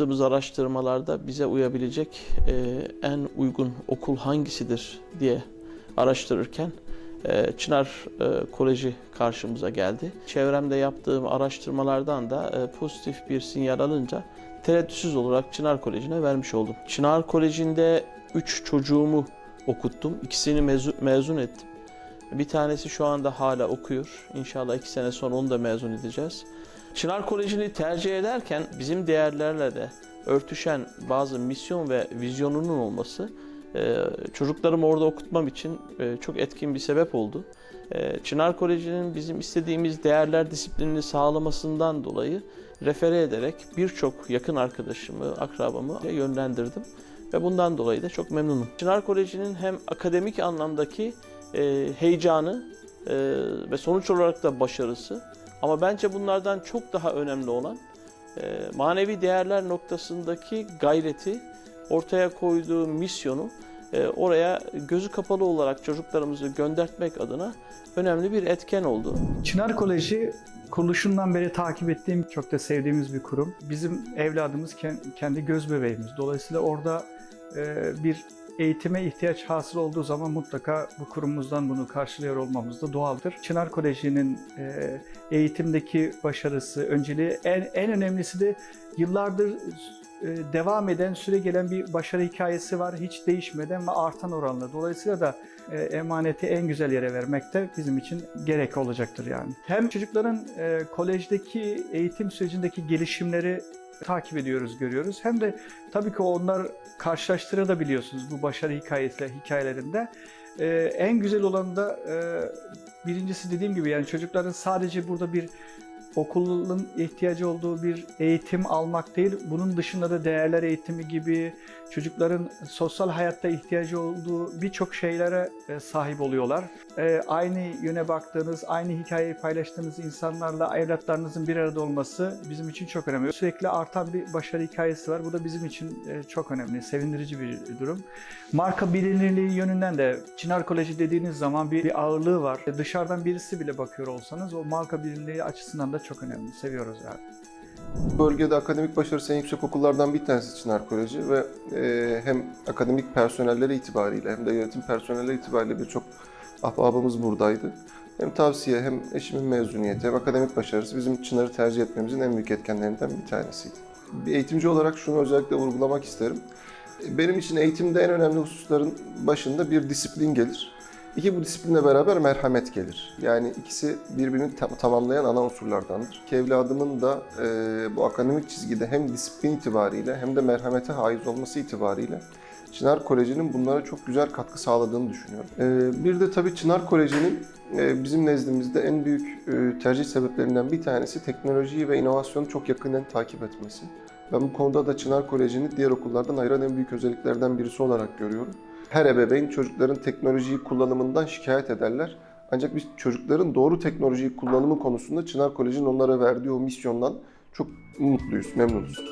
yaptığımız araştırmalarda bize uyabilecek e, en uygun okul hangisidir diye araştırırken e, Çınar e, Koleji karşımıza geldi. Çevremde yaptığım araştırmalardan da e, pozitif bir sinyal alınca tereddütsüz olarak Çınar Koleji'ne vermiş oldum. Çınar Koleji'nde 3 çocuğumu okuttum. İkisini mezun, mezun ettim. Bir tanesi şu anda hala okuyor. İnşallah iki sene sonra onu da mezun edeceğiz. Çınar Koleji'ni tercih ederken bizim değerlerle de örtüşen bazı misyon ve vizyonunun olması e, çocuklarımı orada okutmam için e, çok etkin bir sebep oldu. E, Çınar Koleji'nin bizim istediğimiz değerler disiplinini sağlamasından dolayı refere ederek birçok yakın arkadaşımı, akrabamı yönlendirdim ve bundan dolayı da çok memnunum. Çınar Koleji'nin hem akademik anlamdaki heyecanı ve sonuç olarak da başarısı ama bence bunlardan çok daha önemli olan e, manevi değerler noktasındaki gayreti, ortaya koyduğu misyonu e, oraya gözü kapalı olarak çocuklarımızı göndertmek adına önemli bir etken oldu. Çınar Koleji kuruluşundan beri takip ettiğim, çok da sevdiğimiz bir kurum. Bizim evladımız ken- kendi göz bebeğimiz. Dolayısıyla orada e, bir eğitime ihtiyaç hasıl olduğu zaman mutlaka bu kurumumuzdan bunu karşılıyor olmamız da doğaldır. Çınar Koleji'nin e, eğitimdeki başarısı, önceliği en, en önemlisi de yıllardır devam eden, süre gelen bir başarı hikayesi var. Hiç değişmeden ve artan oranla. Dolayısıyla da e, emaneti en güzel yere vermek de bizim için gerek olacaktır yani. Hem çocukların e, kolejdeki eğitim sürecindeki gelişimleri takip ediyoruz, görüyoruz. Hem de tabii ki onlar karşılaştırabiliyorsunuz bu başarı hikayesi hikayelerinde. E, en güzel olan da e, birincisi dediğim gibi yani çocukların sadece burada bir okulun ihtiyacı olduğu bir eğitim almak değil, bunun dışında da değerler eğitimi gibi çocukların sosyal hayatta ihtiyacı olduğu birçok şeylere e, sahip oluyorlar. E, Aynı yöne baktığınız, aynı hikayeyi paylaştığınız insanlarla evlatlarınızın bir arada olması bizim için çok önemli. Sürekli artan bir başarı hikayesi var. Bu da bizim için e, çok önemli, sevindirici bir durum. Marka bilinirliği yönünden de Çınar Koleji dediğiniz zaman bir, bir ağırlığı var. Dışarıdan birisi bile bakıyor olsanız o marka bilinirliği açısından da çok önemli. Seviyoruz yani. Bölgede akademik başarısı en yüksek okullardan bir tanesi Çınar Koleji ve e, hem akademik personelleri itibariyle hem de yönetim personelleri itibariyle birçok ahbabımız buradaydı. Hem tavsiye hem eşimin mezuniyeti hem akademik başarısı bizim Çınar'ı tercih etmemizin en büyük etkenlerinden bir tanesiydi. Bir eğitimci olarak şunu özellikle vurgulamak isterim. Benim için eğitimde en önemli hususların başında bir disiplin gelir. İki bu disiplinle beraber merhamet gelir. Yani ikisi birbirini tam- tamamlayan ana unsurlardandır. Ki evladımın da e, bu akademik çizgide hem disiplin itibariyle hem de merhamete haiz olması itibariyle Çınar Koleji'nin bunlara çok güzel katkı sağladığını düşünüyorum. E, bir de tabii Çınar Koleji'nin e, bizim nezdimizde en büyük e, tercih sebeplerinden bir tanesi teknolojiyi ve inovasyonu çok yakından takip etmesi. Ben bu konuda da Çınar Koleji'ni diğer okullardan ayıran en büyük özelliklerden birisi olarak görüyorum. Her ebeveyn çocukların teknolojiyi kullanımından şikayet ederler. Ancak biz çocukların doğru teknolojiyi kullanımı konusunda Çınar Koleji'nin onlara verdiği o misyondan çok mutluyuz, memnunuz.